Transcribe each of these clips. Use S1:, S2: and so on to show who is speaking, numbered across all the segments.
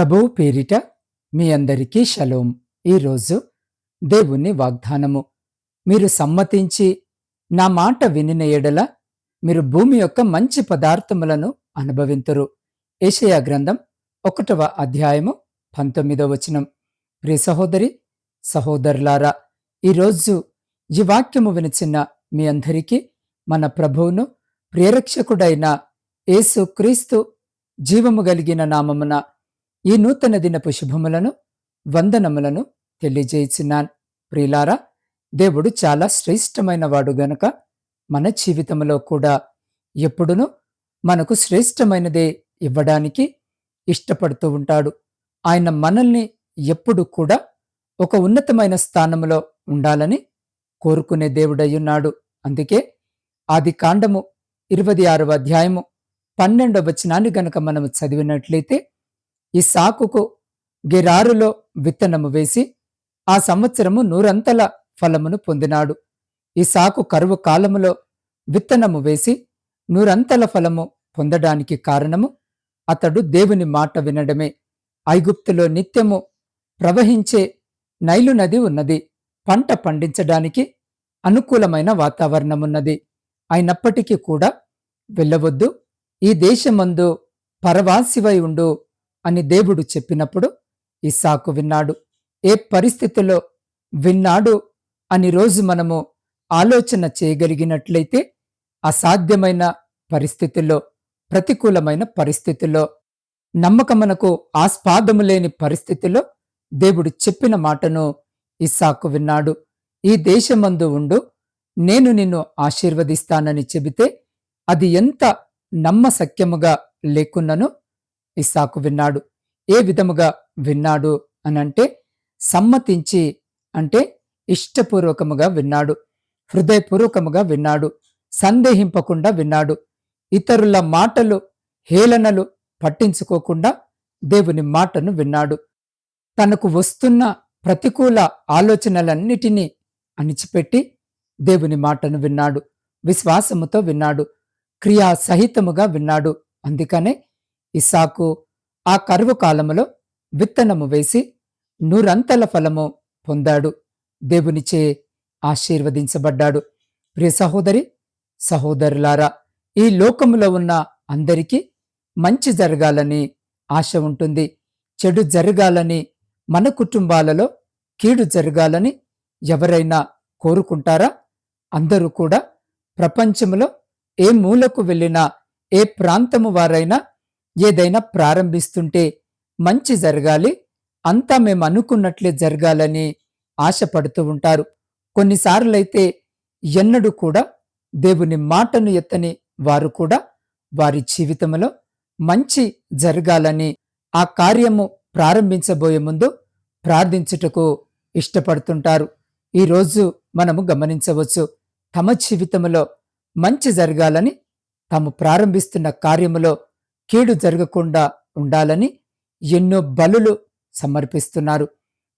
S1: ప్రభువు పేరిట మీ అందరికీ షలోం. ఈరోజు దేవుని వాగ్దానము. మీరు సమ్మతించి నా మాట వినిన ఎడల మీరు భూమి యొక్క మంచి పదార్థములను అనుభవింతురు. ఏషయా గ్రంథం ఒకటవ అధ్యాయము పంతొమ్మిదవ వచనం. ప్రియ సహోదరి సహోదరులారా ఈరోజు ఈ వాక్యము వినిచిన మీ అందరికీ మన ప్రభువును ప్రేరక్షకుడైన యేసు క్రీస్తు జీవము కలిగిన నామమున ఈ నూతన దినపు శుభములను వందనములను తెలియజేయుచున్నాను ప్రియులారా దేవుడు చాలా శ్రేష్టమైన వాడు గనుక మన జీవితంలో కూడా ఎప్పుడునూ మనకు శ్రేష్టమైనదే ఇవ్వడానికి ఇష్టపడుతూ ఉంటాడు. ఆయన మనల్ని ఎప్పుడు కూడా ఒక ఉన్నతమైన స్థానంలో ఉండాలని కోరుకునే దేవుడయ్యున్నాడు. అందుకే ఆది కాండము ఇరవై ఆరవ అధ్యాయము పన్నెండవ వచనాన్ని గనక మనము చదివినట్లయితే ఈ సాకుకు గెరారులో విత్తనము వేసి ఆ సంవత్సరము నూరంతల ఫలమును పొందినాడు. ఈ సాకు కరువు కాలములో విత్తనము వేసి నూరంతల ఫలము పొందడానికి కారణము అతడు దేవుని మాట వినడమే. ఐగుప్తులో నిత్యము ప్రవహించే నైలు నది ఉన్నది. పంట పండించడానికి అనుకూలమైన వాతావరణమున్నది. అయినప్పటికీ కూడా వెళ్ళవద్దు. ఈ దేశమందు పరవాసివై ఉండు. అని దేవుడు చెప్పినప్పుడు ఇస్సాకు విన్నాడు. ఏ పరిస్థితిలో విన్నాడు అని రోజు మనము ఆలోచన చేయగలిగినట్లయితే అసాధ్యమైన పరిస్థితుల్లో ప్రతికూలమైన పరిస్థితుల్లో నమ్మకమునకు ఆస్పాదము లేని పరిస్థితిలో దేవుడు చెప్పిన మాటను ఇస్సాకు విన్నాడు. ఈ దేశమందు ఉండు నేను నిన్ను ఆశీర్వదిస్తానని చెబితే అది ఎంత నమ్మసక్యముగా లేకున్నను ఇస్సాకు విన్నాడు. ఏ విధముగా విన్నాడు అనంటే సమ్మతించి అంటే ఇష్టపూర్వకముగా విన్నాడు. హృదయపూర్వకముగా విన్నాడు. సందేహింపకుండా విన్నాడు. ఇతరుల మాటలు హేళనలు పట్టించుకోకుండా దేవుని మాటను విన్నాడు. తనకు వస్తున్న ప్రతికూల ఆలోచనలన్నిటినీ అణిచిపెట్టి దేవుని మాటను విన్నాడు. విశ్వాసముతో విన్నాడు. క్రియా సహితముగా విన్నాడు. అందుకనే ఇసాకు ఆ కరువు కాలములో విత్తనము వేసి నూరంతల ఫలము పొందాడు. దేవునిచే ఆశీర్వదించబడ్డాడు. ప్రియ సహోదరి సహోదరులారా ఈ లోకములో ఉన్న అందరికీ మంచి జరగాలని ఆశ ఉంటుంది. చెడు జరగాలని మన కుటుంబాలలో కీడు జరగాలని ఎవరైనా కోరుకుంటారా? అందరూ కూడా ప్రపంచంలో ఏ మూలకు వెళ్ళినా ఏ ప్రాంతము వారైనా ఏదైనా ప్రారంభిస్తుంటే మంచి జరగాలి అంతా మేము అనుకున్నట్లే జరగాలని ఆశపడుతూ ఉంటారు. కొన్నిసార్లైతే ఎన్నడూ కూడా దేవుని మాటను ఎత్తని వారు కూడా వారి జీవితంలో మంచి జరగాలని ఆ కార్యము ప్రారంభించబోయే ముందు ప్రార్థించుటకు ఇష్టపడుతుంటారు. ఈరోజు మనము గమనించవచ్చు తమ జీవితంలో మంచి జరగాలని తాము ప్రారంభిస్తున్న కార్యములో కీడు జరగకుండా ఉండాలని ఎన్నో బలులు సమర్పిస్తున్నారు.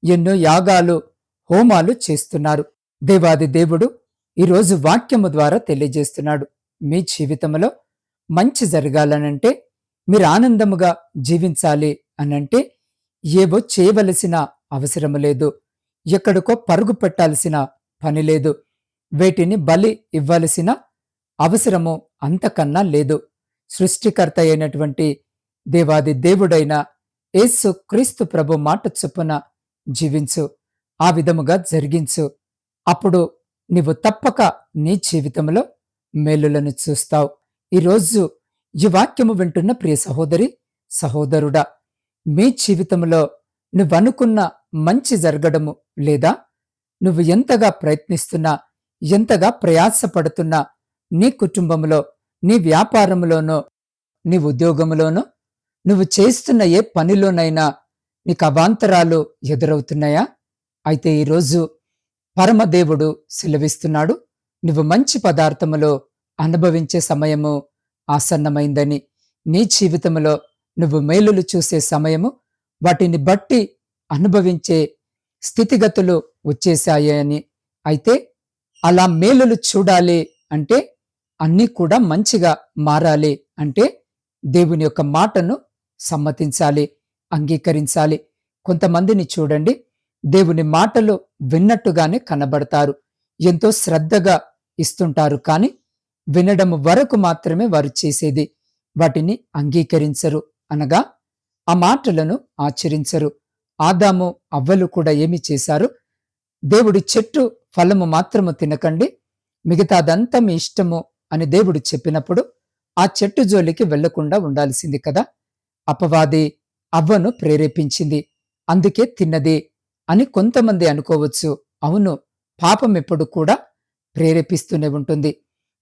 S1: ఎన్నో యాగాలు హోమాలు చేస్తున్నారు. దేవాది దేవుడు ఈరోజు వాక్యము ద్వారా తెలియజేస్తున్నాడు. మీ జీవితంలో మంచి జరగాలనంటే మీరు ఆనందముగా జీవించాలి అనంటే ఏవో చేయవలసిన అవసరం లేదు. ఎక్కడికో పరుగు పెట్టాల్సిన పని లేదు. వేటిని బలి ఇవ్వాల్సిన అవసరము అంతకన్నా లేదు. సృష్టికర్త అయినటువంటి దేవాది దేవుడైన యేసు క్రీస్తు ప్రభు మాట చొప్పున జీవించు ఆ విధముగా జరిగించు. అప్పుడు నీవు తప్పక నీ జీవితంలో మేలులను చూస్తావు. ఈరోజు ఈ వాక్యము వింటున్న ప్రియ సహోదరి సహోదరుడా మీ జీవితంలో నువ్వనుకున్న మంచి జరగడము లేదా నువ్వు ఎంతగా ప్రయత్నిస్తున్నా ఎంతగా ప్రయాసపడుతున్నా నీ కుటుంబంలో నీ వ్యాపారంలోనో నీ ఉద్యోగంలోనో నువ్వు చేస్తున్న ఏ పనిలోనైనా నీకు అవాంతరాలు ఎదురవుతున్నాయా? అయితే ఈరోజు పరమదేవుడు సెలవిస్తున్నాడు నువ్వు మంచి పదార్థములో అనుభవించే సమయము ఆసన్నమైందని నీ జీవితంలో నువ్వు మేలులు చూసే సమయము వాటిని బట్టి అనుభవించే స్థితిగతులు వచ్చేశాయని అయితే అలా మేలులు చూడాలి అంటే అన్నీ కూడా మంచిగా మారాలి అంటే దేవుని యొక్క మాటను సమ్మతించాలి అంగీకరించాలి. కొంతమందిని చూడండి దేవుని మాటలు విన్నట్టుగానే కనబడతారు. ఎంతో శ్రద్ధగా ఇస్తుంటారు కాని వినడం వరకు మాత్రమే వారు చేసేది. వాటిని అంగీకరించరు అనగా ఆ మాటలను ఆచరించరు. ఆదాము అవ్వలు కూడా ఏమి చేశారు? దేవుడి చెట్టు ఫలము మాత్రము తినకండి మిగతాదంతా మీ ఇష్టము అని దేవుడు చెప్పినప్పుడు ఆ చెట్టు జోలికి వెళ్ళకుండా ఉండాల్సింది కదా. అపవాది అవ్వను ప్రేరేపించింది. అందుకే తిన్నది అని కొంతమంది అనుకోవచ్చు. అవును పాపం ఎప్పుడు కూడా ప్రేరేపిస్తూనే ఉంటుంది.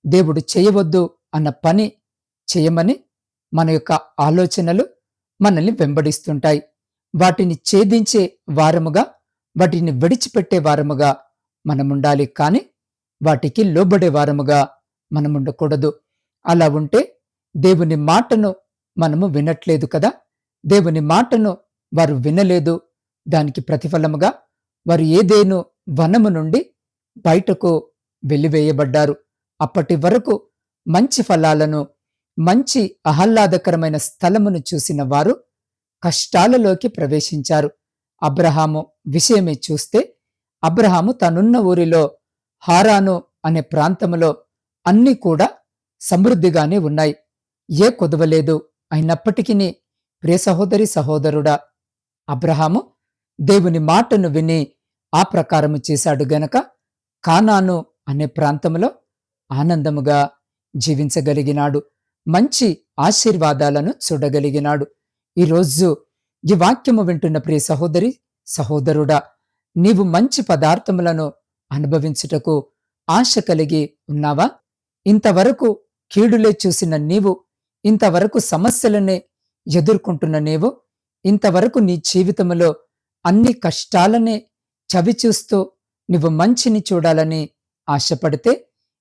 S1: దేవుడు చేయవద్దు అన్న పని చేయమని మన యొక్క ఆలోచనలు మనల్ని వెంబడిస్తుంటాయి. వాటిని ఛేదించే వారముగా వాటిని విడిచిపెట్టే వారముగా మనముండాలి కాని వాటికి లోబడే వారముగా మనం ఉండకూడదు. అలా ఉంటే దేవుని మాటను మనము వినట్లేదు కదా? దేవుని మాటను వారు వినలేదు. దానికి ప్రతిఫలముగా వారు ఏదేను వనము నుండి బయటకు వెలివేయబడ్డారు. అప్పటి వరకు మంచి ఫలాలను మంచి ఆహ్లాదకరమైన స్థలమును చూసిన వారు కష్టాలలోకి ప్రవేశించారు. అబ్రహాము విషయమే చూస్తే అబ్రహాము తనున్న ఊరిలో హారాను అనే ప్రాంతములో అన్నీ కూడా సమృద్ధిగానే ఉన్నాయి. ఏ కొదవలేదు. అయినప్పటికీ ప్రియ సహోదరి సహోదరుడా అబ్రహాము దేవుని మాటను విని ఆ ప్రకారము చేశాడు గనక కానాను అనే ప్రాంతంలో ఆనందముగా జీవించగలిగినాడు. మంచి ఆశీర్వాదాలను చూడగలిగినాడు. ఈరోజు ఈ వాక్యము వింటున్న ప్రియ సహోదరి సహోదరుడా నీవు మంచి పదార్థములను అనుభవించుటకు ఆశ కలిగి ఉన్నావా? ఇంతవరకు కీడులే చూసిన నీవు ఇంతవరకు సమస్యలనే ఎదుర్కొంటున్న నీవు ఇంతవరకు నీ జీవితంలో అన్ని కష్టాలనే చవిచూస్తూ నువ్వు మంచిని చూడాలని ఆశపడితే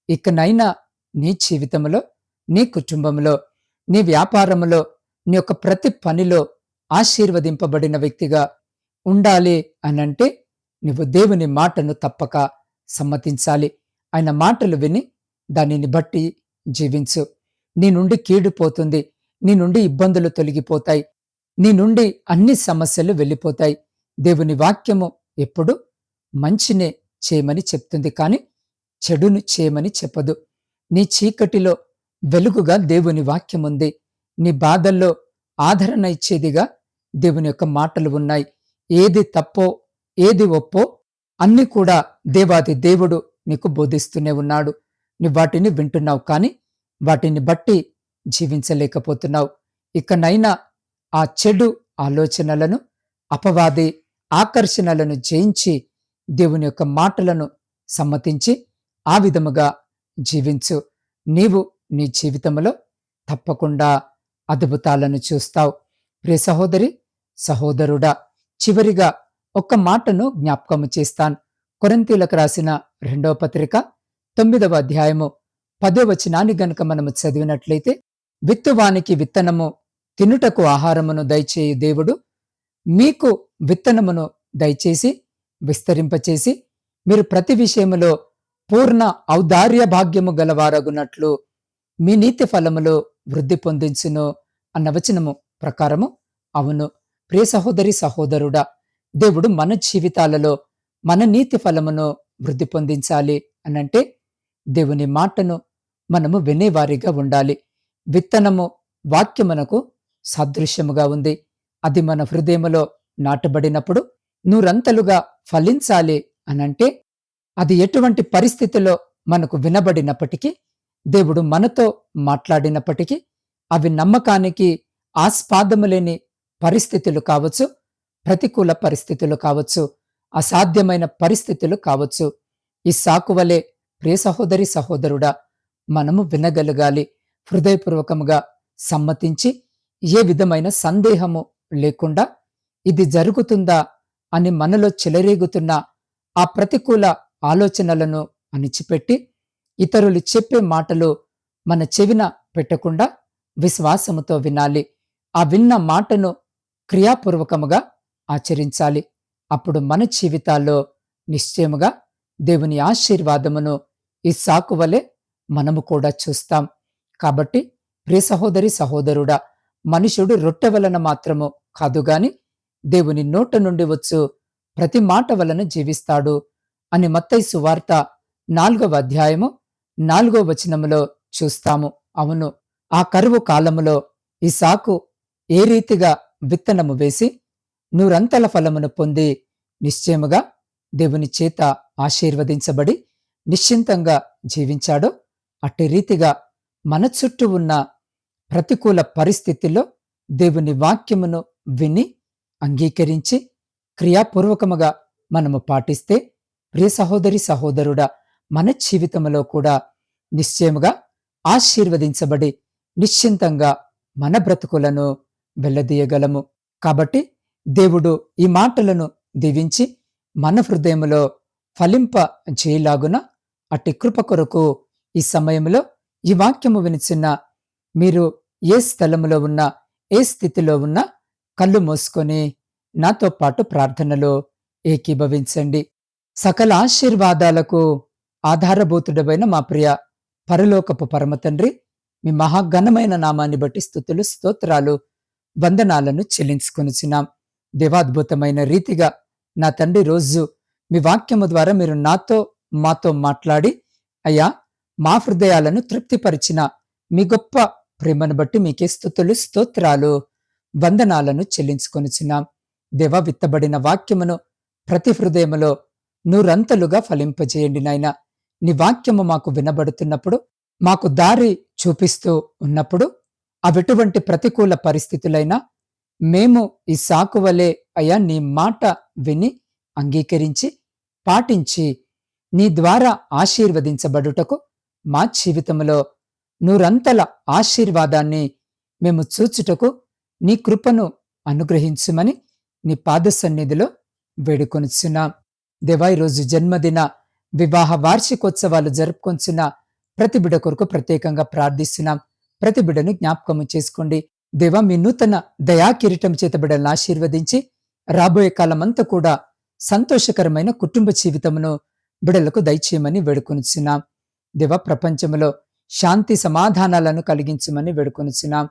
S1: ఇకనైనా నీ జీవితంలో నీ కుటుంబంలో నీ వ్యాపారంలో నీ యొక్క ప్రతి పనిలో ఆశీర్వదింపబడిన వ్యక్తిగా ఉండాలి అనంటే నువ్వు దేవుని మాటను తప్పక సమ్మతించాలి. ఆయన మాటలు విని దానిని బట్టి జీవించు. నీ నుండి కీడిపోతుంది నీ నుండి ఇబ్బందులు తొలగిపోతాయి. నీ నుండి అన్ని సమస్యలు వెళ్ళిపోతాయి. దేవుని వాక్యము ఎప్పుడు మంచినే చేయమని చెప్తుంది. కాని చెడును చేయమని చెప్పదు. నీ చీకటిలో వెలుగుగా దేవుని వాక్యముంది నీ బాధల్లో ఆదరణ ఇచ్చేదిగా దేవుని యొక్క మాటలు ఉన్నాయి. ఏది తప్పో ఏది ఒప్పో అన్ని కూడా దేవాది దేవుడు నీకు బోధిస్తూనే ఉన్నాడు. నీ వాటిని వింటున్నావు కానీ వాటిని బట్టి జీవించలేకపోతున్నావు. ఇకనైనా ఆ చెడు ఆలోచనలను అపవాది ఆకర్షణలను జయించి దేవుని యొక్క మాటలను సమ్మతించి ఆ విధముగా జీవించు. నీవు నీ జీవితంలో తప్పకుండా అద్భుతాలను చూస్తావు. ప్రియ సహోదరి సహోదరుడా చివరిగా ఒక్క మాటను జ్ఞాపకము చేస్తాను. కొరంతీలకు రాసిన రెండవ పత్రిక తొమ్మిదవ అధ్యాయము పదో వచనాన్ని గనుక మనము చదివినట్లయితే విత్తువానికి విత్తనము తినుటకు ఆహారమును దయచేయి దేవుడు మీకు విత్తనమును దయచేసి విస్తరింపచేసి మీరు ప్రతి విషయములో పూర్ణ ఔదార్య భాగ్యము గలవారగునట్లు మీ నీతి ఫలములో వృద్ధి పొందించును అన్న వచనము ప్రకారము అవును. ప్రియ సహోదరి సహోదరుడా దేవుడు మన జీవితాలలో మన నీతి ఫలమును వృద్ధి పొందించాలి అనంటే దేవుని మాటను మనము వినేవారిగా ఉండాలి. విత్తనము వాక్యమునకు సాదృశ్యముగా ఉంది. అది మన హృదయములో నాటబడినప్పుడు నూరంతలుగా ఫలించాలి అనంటే అది ఎటువంటి పరిస్థితిలో మనకు వినబడినప్పటికీ దేవుడు మనతో మాట్లాడినప్పటికీ అవి నమ్మకానికి ఆస్పాదము లేని పరిస్థితులు కావచ్చు ప్రతికూల పరిస్థితులు కావచ్చు అసాధ్యమైన పరిస్థితులు కావచ్చు. ఈ సాకువలే ప్రియ సహోదరి సహోదరుడా మనము వినగలగాలి హృదయపూర్వకముగా సమ్మతించి ఏ విధమైన సందేహము లేకుండా ఇది జరుగుతుందా అని మనలో చెలరేగుతున్న ఆ ప్రతికూల ఆలోచనలను అణిచిపెట్టి ఇతరులు చెప్పే మాటలు మన చెవిన పెట్టకుండా విశ్వాసముతో వినాలి. ఆ విన్న మాటను క్రియాపూర్వకముగా ఆచరించాలి. అప్పుడు మన జీవితాల్లో నిశ్చయముగా దేవుని ఆశీర్వాదమును ఈ సాకు వలె మనము కూడా చూస్తాం. కాబట్టి ప్రియ సహోదరి సహోదరుడా మనుషుడు రొట్టె వలన మాత్రము కాదు గాని దేవుని నోట నుండి వచ్చు ప్రతి మాట వలన జీవిస్తాడు అని మత్తై సువార్త నాలుగవ అధ్యాయము నాలుగో వచనములో చూస్తాము. అవును ఆ కరువు కాలములో ఈ సాకు ఏ రీతిగా విత్తనము వేసి నూరంతల ఫలమును పొంది నిశ్చయముగా దేవుని చేత ఆశీర్వదించబడి నిశ్చింతంగా జీవించాడో. అట్టి రీతిగా మన చుట్టూ ఉన్న ప్రతికూల పరిస్థితిలో దేవుని వాక్యమును విని అంగీకరించి క్రియాపూర్వకముగా మనము పాటిస్తే ప్రియ సహోదరి సహోదరుడా మన జీవితంలో కూడా నిశ్చయముగా ఆశీర్వదించబడి నిశ్చింతంగా మన బ్రతుకులను వెళ్ళదీయగలము కాబట్టి దేవుడు ఈ మాటలను దీవించి మన హృదయములో ఫలింప చేయలాగున అట్టి కృప కొరకు ఈ సమయంలో ఈ వాక్యము వినిచిన మీరు ఏ స్థలములో ఉన్నా ఏ స్థితిలో ఉన్నా కళ్ళు మూసుకొని నాతో పాటు ప్రార్థనలో ఏకీభవించండి. సకల ఆశీర్వాదాలకు ఆధారభూతుడమైన మా ప్రియ పరలోకపు పరమతండ్రి మీ మహాఘనమైన నామాన్ని బట్టి స్థుతులు స్తోత్రాలు వందనాలను చెల్లించుకొనిచున్నాం. దేవాద్భుతమైన రీతిగా నా తండ్రి రోజు మీ వాక్యము ద్వారా మీరు నాతో మాతో మాట్లాడి అయ్యా మా హృదయాలను తృప్తిపరిచిన మీ గొప్ప ప్రేమను బట్టి మీకే స్థుతులు స్తోత్రాలు వందనాలను చెల్లించుకొనిచున్నాం. దేవ విత్తబడిన వాక్యమును ప్రతి హృదయములో నూరంతలుగా ఫలింపజేయండి నాయన. నీ వాక్యము మాకు వినబడుతున్నప్పుడు మాకు దారి చూపిస్తూ ఉన్నప్పుడు అవిటువంటి ప్రతికూల పరిస్థితులైనా మేము ఈ సాకువలే అయ్యా నీ మాట విని అంగీకరించి పాటించి నీ ద్వారా ఆశీర్వదించబడుటకు మా జీవితంలో నూరంతల ఆశీర్వాదాన్ని మేము చూచుటకు నీ కృపను అనుగ్రహించుమని నీ పాద సన్నిధిలో వేడుకొనిచున్నాం. దేవా ఈరోజు జన్మదిన వివాహ వార్షికోత్సవాలు జరుపుకొంచున్న ప్రతి బిడ కొరకు ప్రత్యేకంగా ప్రార్థిస్తున్నాం. ప్రతి బిడను జ్ఞాపకము చేసుకోండి. దేవా మీ నూతన దయా కిరీటం చేత బిడలను ఆశీర్వదించి రాబోయే కాలమంతా కూడా సంతోషకరమైన కుటుంబ జీవితమును బిడలకు దయచేయమని వేడుకొనుచున్నాం. దేవ ప్రపంచంలో శాంతి సమాధానాలను కలిగించమని వేడుకొనుచున్నాం.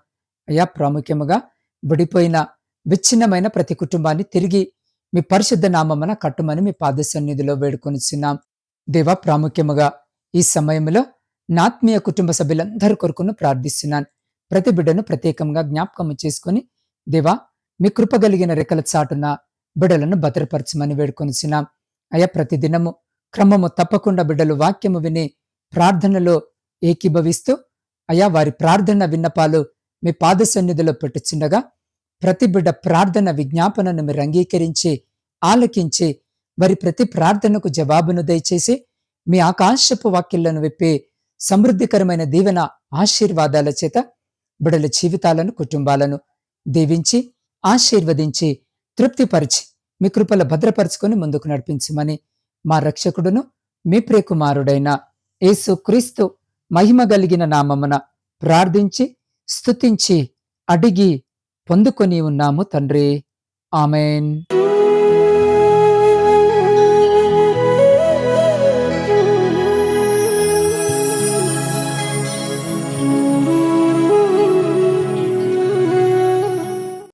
S1: అయ్యా ప్రాముఖ్యముగా విడిపోయిన విచ్ఛిన్నమైన ప్రతి కుటుంబాన్ని తిరిగి మీ పరిశుద్ధ నామమున కట్టుమని మీ పాద సన్నిధిలో వేడుకొనిచున్నాం. దేవ ప్రాముఖ్యముగా ఈ సమయంలో నాత్మీయ కుటుంబ సభ్యులందరి కొరకును ప్రార్థిస్తున్నాను. ప్రతి బిడ్డను ప్రత్యేకంగా జ్ఞాపకము చేసుకుని దేవా మీ కృప కలిగిన రెక్కల చాటున బిడ్డలను భద్రపరచమని వేడుకొనిచున్నాం. అయా ప్రతిదినము క్రమము తప్పకుండా బిడ్డలు వాక్యము విని ప్రార్థనలో ఏకీభవిస్తూ అయా వారి ప్రార్థన విన్నపాలు మీ పాద సన్నిధిలో పెట్టుచుండగా ప్రతి బిడ్డ ప్రార్థన విజ్ఞాపనను మీరు అంగీకరించి ఆలకించి వారి ప్రతి ప్రార్థనకు జవాబును దయచేసి మీ ఆకాశపు వాక్యలను విప్పి సమృద్ధికరమైన దీవెన ఆశీర్వాదాల చేత బిడల జీవితాలను కుటుంబాలను దీవించి ఆశీర్వదించి తృప్తిపరిచి మీ కృపల భద్రపరుచుకొని ముందుకు నడిపించమని మా రక్షకుడును మీ ప్రియకుమారుడైన యేసు క్రీస్తు మహిమ కలిగిన నామమున ప్రార్థించి స్తుతించి అడిగి పొందుకొని ఉన్నాము తండ్రి. ఆమెన్.